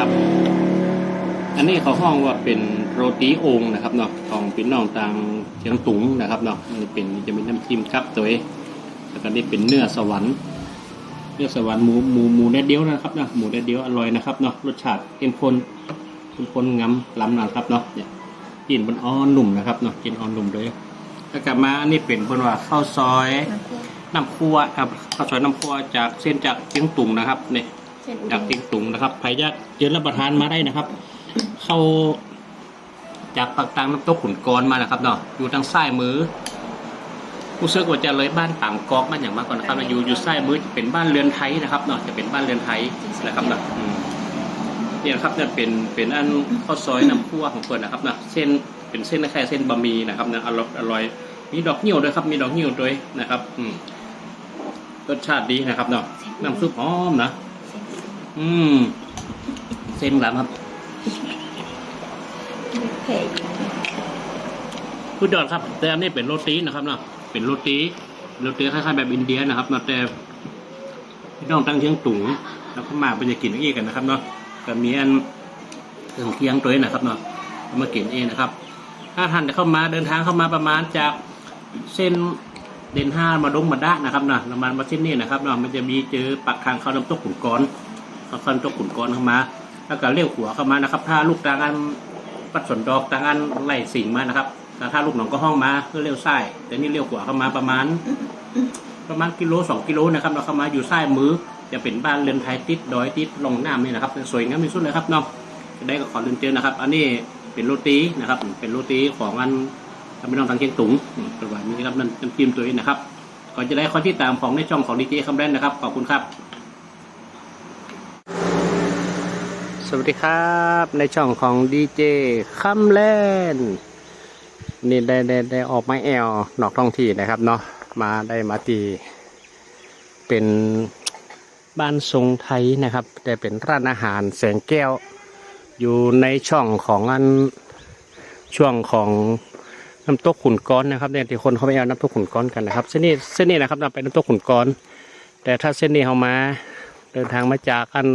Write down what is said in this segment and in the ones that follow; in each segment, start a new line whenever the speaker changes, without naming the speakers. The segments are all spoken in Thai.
นะครับ อันนี้เขาห้องว่าเป็นโรตีโองนะครับเนาะของพี่น้องต่างเชียงตุงนะครับเนาะนี่เป็นจะเป็นน้ำจิ้มครับตัวเองแล้วก็นี่เป็นเนื้อสวรรค์เนื้อสวรรค์หมูหมูหมูแดดเดียวนะครับเนาะหมูแดดเดียวอร่อยนะครับเนาะรสชาติเข้มข้นเข้มข้นงำล้ำนะครับเนาะเนี่ยกินบนอ่อนหนุ่มนะครับเนาะกินอ่อนหนุ่มเลยแล้วกลับมาอันนี้เป็นบนว่าข้าวซอย
น้ำคั่ว
น้ำคั่วครับข้าวซอยน้ำคั่วจากเส้นจากเชียงตุงนะครับเนี่ย
ส้นอุด
จาก
ม
เชียงตุงนะครับใครจะเจอรับประทานมาได้นะครับ เข้าจากปากตังน้ำตกขุนกรมานะครับเนาะอยู่ทางซ้ายมือผู้เสื้อว่าจะเลยบ้านต่างกอกบ้านอย่างมากก่อนนะครับแล้วอยู่อยู่ซ้ายมือจะเป็นบ้านเรือนไทยนะครับเนาะจะเป็นบ้านเรือนไทยนะครับเนาะอืมเนี่ยนะครับเนี่ยเป็นเป็นอันข้าวซอยน้ำคั่วของเปิดนะครับเนาะเส้นเป็นเส้นคล้ายๆเส้นบะหมี่นะครับเนาะอร่อยอร่อยมีดอกเหี่ยวด้วยครับ มีดอกเหี่ยวด้วยนะครับ อืมรสชาติดีนะครับเนาะน้ำซุปหอมนะ อืม เส้นหลามครับ
เผ็ด
พูดยอดครับ แต่อันนี้เป็นโรตีนะครับเนาะเป็นโรตีโรตีคล้ายๆแบบอินเดียนะครับเนาะแต่พี่น้องตั้งเชียงตุงแล้วก็มาเป็นจะกินเองกันนะครับเนาะก็มีอันเครื่องเคียงตัวนี้นะครับเนาะเอามากินเองนะครับ ถ้าท่านจะเข้ามาเดินทางเข้ามาประมาณจากเส้นเด่นห้ามาดงมาดะนะครับเนาะประมาณมาเส้นนี้นะครับเนาะมันจะมีเจอปากทางเข้าน้ำตกขุนกร เข้น้ำตกขุนกรเข้ามา แล้วก็เลี้ยวหัวเข้ามานะครับ ถ้าลูกตางอันปัดสนดอกตางอันไล่สิงมานะครับแต่ถ้าลูกหนองก็ห้องมาก็เลี้ยวซ้าย แต่นี่เลี้ยวขวาเข้ามาประมาณ ประมาณกิโลสองกิโลนะครับ เราเข้ามาอยู่ซ้ายมือจะเป็นบ้านเรือนไทยติดดอยติดลงน้ำนี่นะครับ สวยงามที่สุดเลยครับเนาะจะได้ก็ขอเรียนเจอนะครับ อันนี้เป็นโรตีนะครับ เป็นโรตีของอันทำเป็นน้องทางเชียงตุงประวัตินี้ครับนั่นน้ำจิ้มตัวนี้นะครับก่อนจะได้ข้อที่ตามของในช่องของดีเจคำแรนนะครับขอบคุณครับ สวัสดีครับในช่องของดีเจคำแลนนี่ได้ได้ได้ออกไม้แอลนอกท้องที่นะครับเนาะมาได้มาตี เป็นบ้านทรงไทยนะครับ แต่เป็นร้านอาหารแสงแก้ว อยู่ในช่องของอันช่วงของน้ำตกขุนก้อนนะครับเนี่ยที่คนเขาไปเอาน้ำตกขุนก้อนกันนะครับเส้นนี้เส้นนี้นะครับนำไปน้ำตกขุนก้อน แต่ถ้าเส้นนี้เขามาเดินทางมาจากอัน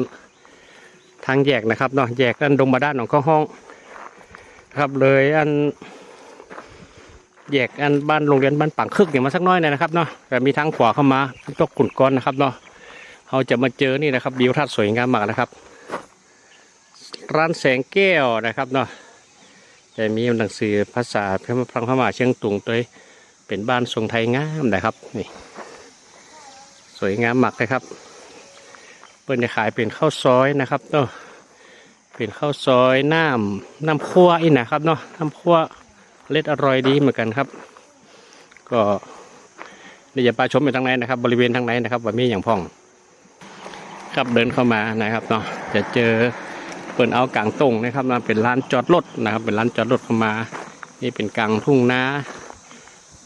ทางแยกนะครับเนาะแยกอันดงบาด้านของข้าห้องครับเลยอันแยกอันบ้านโรงเรียนบ้านปังคึกเนี่ยมาสักน้อยหนอยนะครับเนาะแต่มีทางขวาเข้ามาตกขุนก้อนนะครับเนาะเราจะมาเจอนี่นะครับวิวทัศน์สวยงามมากนะครับ ร้านแสงแก้วนะครับเนาะจะมีหนังสือภาษาพระพังพม่าเชียงตุงตัวเป็นบ้านทรงไทยงามนะครับนี่ สวยงามมากเลยครับ เปิ้นจะขายเป็นข้าวซอยนะครับเนาะเป็นข้าวซอยน้ำน้ำคั่วอีกนะครับเนาะน้ำคั่วเล็ดอร่อยดีเหมือนกันครับ ก็เดี๋ยวจะปลาชมอยู่ทางไหนนะครับ บริเวณทางไหนนะครับว่ามีอย่างพ่อง ครับเดินเข้ามานะครับเนาะจะเจอเปิดเอากลางตรงนะครับนะเป็นร้านจอดรถนะครับ เป็นร้านจอดรถเข้ามา นี่เป็นกลางทุ่งนา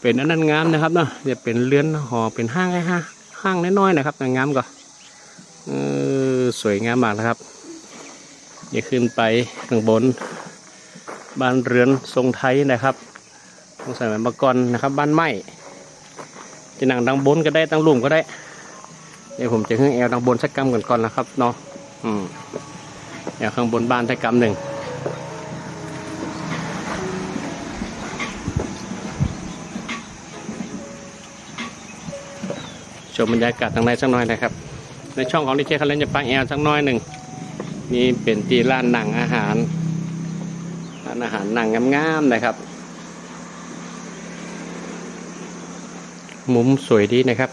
เป็นอันนั้นงามนะครับเนาะจะเป็นเรือนหอเป็นห้างไอ้ห้างห้างน้อยๆนะครับงามก็เออสวยงามมากนะครับนี่ขึ้นไปข้างบน บ้านเรือนทรงไทยนะครับตรงสมัยมาก่อนนะครับ บ้านไม้จะนั่งดังบนก็ได้ตั้งลุ่มก็ได้ เดี๋ยวผมจะขึ้นแอลดังบนสักกำก่อนก่อนนะครับเนาะอืมแอลข้างบนบ้านสักกำหนึ่งชมบรรยากาศทางในสักหน่อยนะครับ ในช่องของดีเจคันเลนจะปังแอลสักน้อยหนึ่งนี่เป็นตีร้านหนังอาหารร้านอาหารหนังงามๆนะครับ มุมสวยดีนะครับ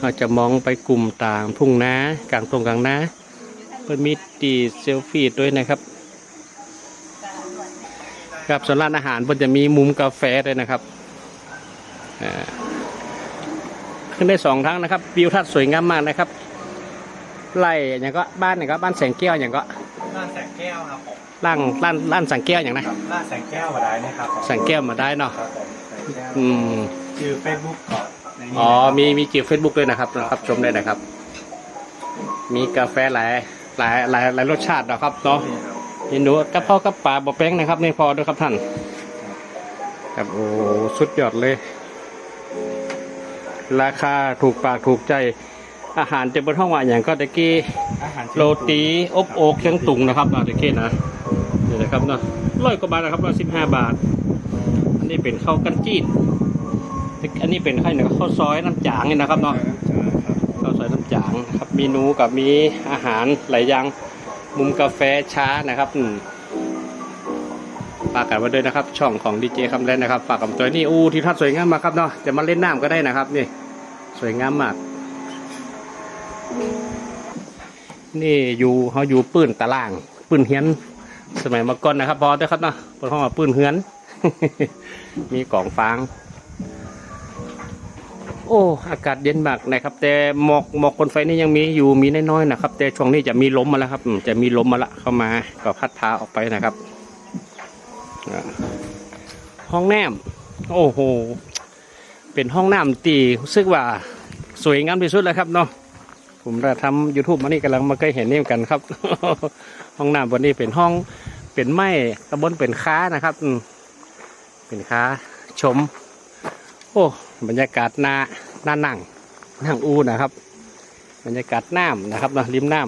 เราจะมองไปกลุ่มต่างทุ่งนากลางตรงกลางนาเปิดมีตีเซลฟี่ด้วยนะครับครับส่วนร้านอาหารมันจะมีมุมกาแฟด้วยนะครับอ่า ขึ้นได้สองครั้งนะครับ วิวทัศน์สวยงามมากนะครับไล่อย่างก็บ้านอย่างก็บ้านแสงแก้วอย่างก็
ร้านแสงแก้วครับผม
ล่างล่านล่านสังแก้วอย่างนะครับ
ร้านแสงแก้วมาได้นะครับผม
สังแก้วมาได้เนาะ
ครับผมแสงแก้ว
อืม
ชื่อเฟซบุ๊กก่อนในนี้
อ๋อ
นะครับ
มีมีจีเฟซบุ๊กด้วยนะครับนะครับชมได้นะครับ มีกาแฟหลายหลายหลายหลายรสชาตินะครับเนาะ
นี่ครับ
เห็นดูกระเพาะกระป๋าบะแป้งนะครับนี่พอด้วยครับท่านครับโอ้สุดยอดเลย ราคาถูกปากถูกใจ อาหารจะเป็นห้องว่าอย่างก็ตะกี้
อาหาร
โรตีอบโอกเชียงตุงนะครับอ่าตะกี้นะนี่นะครับเนาะร้อยกว่าบาทนะครับร้อยสิบห้าบาท อันนี้เป็นข้าวกันจีนอันนี้เป็นข้าวเหนียวข้าวซอยน้ำจางนี่นะครับเนาะข้าวซอยน้ำจางครับเมนูกับมีอาหารหลายอย่างมุมกาแฟช้านะครับอืมฝากกันไว้ด้วยนะครับ ช่องของดีเจคำแลนนะครับฝากกับตัวนี่อู้ที่ทัดสวยงามมากครับเนาะจะมาเล่นน้ำก็ได้นะครับนี่ สวยงามมาก นี่อยู่เขาอยู่ปืนตาราง ปืนเฮียน สมัยมื่อก่อนนะครับพอได้ครับเนาะเปิดห้องว่าปืนเฮือนมีกล่องฟาง โอ้ อากาศเย็นมากนะครับ แต่หมอกหมอกคนไฟนี่ยังมีอยู่มีน้อยๆนะครับ แต่ช่วงนี้จะมีลมมาแล้วครับ จะมีลมมาละเข้ามาก็พัดพาออกไปนะครับห้องแน้ำโอ้โห เป็นห้องน้ำตีรู้สึกว่าสวยงามที่สุดแล้วครับเนาะผมได้ทำยูทูบมานี่กำลังมาเคยเห็นนี่กันครับ ห้องน้ำบนนี้เป็นห้องเป็นไม้ตะบนเป็นค้านะครับเป็นค้าชม โอ้บรรยากาศหน้าหน้านั่งนั่งอูนะครับ บรรยากาศน้ำนะครับเนาะริมน้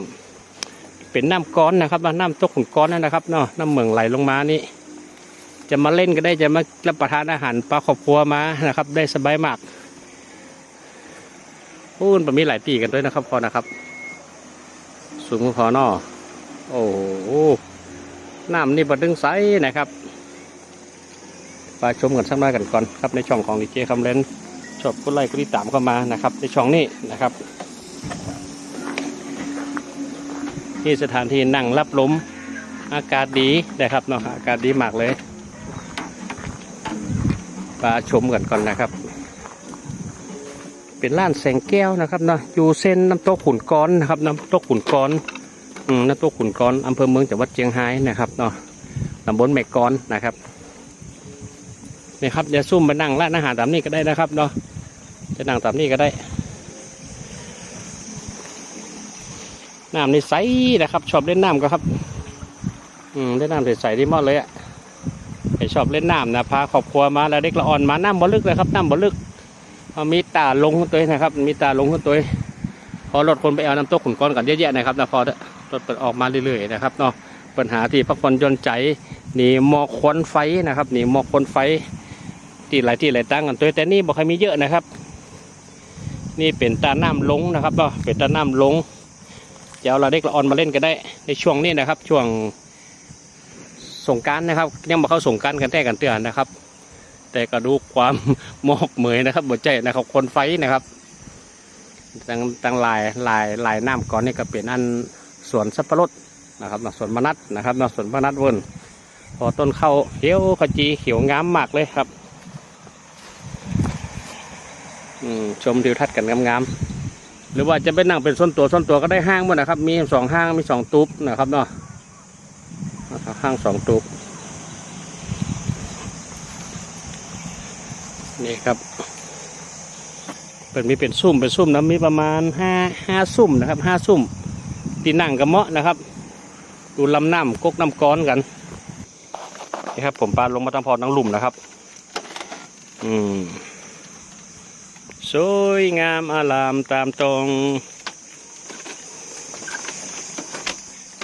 ำเป็นน้ำก้อนนะครับน้ำตกขุนก้อนนั่นนะครับเนาะน้ำเมืองไหลลงมานี่ จะมาเล่นก็ได้จะมารับประทานอาหารปลาครอบครัวมานะครับ ได้สบายมากพูนมีหลายตีกันด้วยนะครับพอนะครับ สูงพอนอโอ้โหน้ำนี่บัดดึงใสนะครับไปชมกันสักหน่อยกันก่อนครับในช่องของดีเจคำเลนชอบกดไลค์กดติดตามเข้ามานะครับ ในช่องนี้นะครับนี่สถานที่นั่งรับลมอากาศดีนะครับเนาะอากาศดีมากเลย มาชมกันก่อนนะครับ เป็นร้านแสงแก้วนะครับเนาะอยู่เส้นน้ำตกขุนก้อนนะครับน้ำตกขุนก้อนอืมน้ำตกขุนก้อนอำเภอเมืองจังหวัดเชียงรายนะครับเนาะตำบลแม่กอนนะครับนี่ครับอย่าซุ่มไปนั่งร้านอาหารตามนี้ก็ได้นะครับเนาะจะนั่งตามนี้ก็ได้น้ำในใสนะครับ ชอบเล่นน้ำก็ครับ อืมเล่นน้ำใสๆที่มอดเลยอะใค รชอบเล่นน้ำนะพาครอบครัวมาแล้วเด็กละอ่อนมาน้ำบ่ลึกเลยครับน้ำบ่ลึกมีตาลงขึ้นตัวนะครับ มีตาลงขึ้นตัวพอรถคนไปเอาน้ำตกขุนก้อนกันเยอะแยะนะครับนะพอเถอรถเปิดออกมาเรื่อยๆนะครับเนาะปัญหาที่พักผ่อนย่อนใจหนีหมอกควันไฟนะครับหนีหมอกควันไฟที่หลายที่หลายตั้งกันตัวแต่นี่บอกใครมีเยอะนะครับ นี่เป็นตาน้ำลงนะครับเนาะเป็นตาน้ำลงจะเอาเราเด็กละอ่อนมาเล่นก็ได้ในช่วงนี้นะครับ ช่วง ส่งกรารนะครับ ยังบอกเข้าส่งกรารกันแท้กันเตือนนะครับ แต่ก็ดูความหมอกเหมยนะครับบทใจนะครับคนไฟนะครับตั้งตั้งลายลายลายน้ำก่อนนี่ก็เป็นอันสวนสับปะรดนะครับเนาสวนมะนัดนะครับเนาสวนมะนัดเวินพอต้นเข้าเขียวขจีเขียวงามมากเลยครับอืมชมทิวทัศน์กันงามๆหรือว่าจะไปนั่งเป็นส้นตัวส้นตัวก็ได้ห้างหมดนะครับ มีสองห้างมีสองตูบนะครับเนาะ นะครับห้างสองตูบนี่ครับ เป็นมีเป็นซุ่มเป็นซุ่มนะมีประมาณห้าห้าซุ่มนะครับห้าซุ่มตีนั่งกับเมาะนะครับ ดูลำน้ำกกน้ำก้อนกันนี่ครับ ผมปลาลงมาตั้งพอตั้งหลุมนะครับ อืมสวยงามอารามตามตรง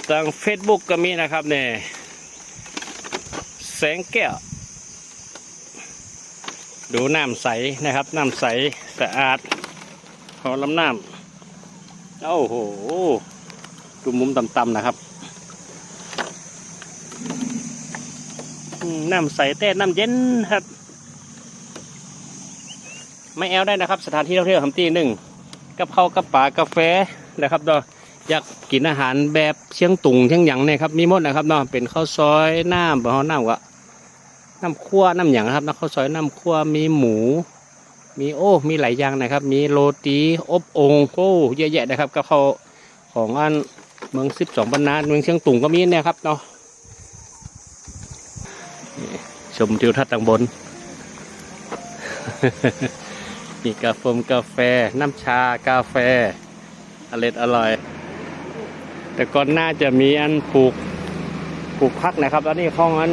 ทางเฟซบุ๊กก็มีนะครับเนี่ย แสงแก้ว ดูน้ำใสนะครับ น้ำใสสะอาดขอลำน้ำโอ้โหดูมุมต่ำๆนะครับน้ำใสแต่น้ำเย็นครับ ไม่แอลได้นะครับ สถานที่ท่องเที่ยวคำตีหนึ่งกับข้าวกับป่ากาแฟนะครับเนาะอยากกินอาหารแบบเชียงตุงเชียงหยังเนี่ยครับมีหมดนะครับเนาะเป็นข้าวซอยน้ำบะฮอน้ำกะ น้ำคั่วน้ำหยังนะครับน้ำข้าวซอยน้ำคั่วมีหมู มีโอ้ มีหลายอย่างนะครับ มีโรตีอบองโอ้เยอะแยะนะครับกับข้าวของอันเมืองสิบสองบรรณาเมืองเชียงตุงก็มีเนี่ยครับเนาะชมทิวทัศน์ต่างบน มีกาแฟกาแฟ น้ำชากาแฟอร่อยอร่อย แต่ก่อนหน้าจะมีอันปลูกปลูกพักนะครับ แล้วนี่ข้องอัน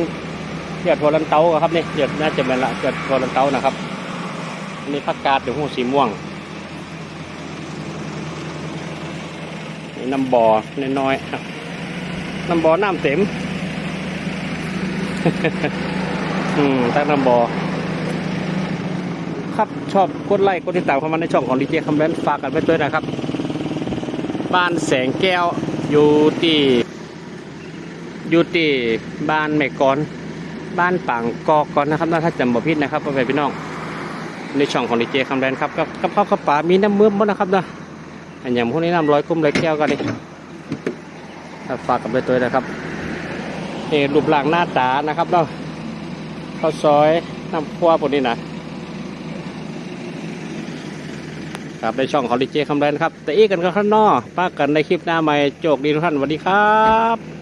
เกียดโทลันเตาครับนี่เกียดน่าจะเป็นละเกียดโทลันเตานะครับนี่ผักกาดหรือหูสีม่วงนี่น้ำบ่อน้อยๆน้ำบ่อน้ำเต็มอืมตั้งน้ำบ่อครับชอบกดไลค์กดติดตามเข้ามาในช่องของดีเจคำแลนฝากกันไปด้วยนะครับ บ้านแสงแก้วอยู่ที่อยู่ที่บ้านแม่กอน บ้านปังกอกก่อนนะครับถ้าจำบ่ผิดนะครับพ่อแม่พี่น้องในช่องของดีเจคำแลนครับกับกับข้าวกับปลามีน้ำเมือมบ่นะครับนะอันอย่างพวกนี้น้ำร้อยกุ้มร้อยแก้วกันนี่ฝากกันไปตัวนะครับเอรูปร่างหน้าตานะครับเนาะข้าวซอยน้ำคั่วพวกนี้นะครับในช่องของดีเจคำแลนครับ แต่อีกกันก็ข้างนอกป้ากันในคลิปหน้าใหม่โจกดีทุกท่านสวัสดีครับ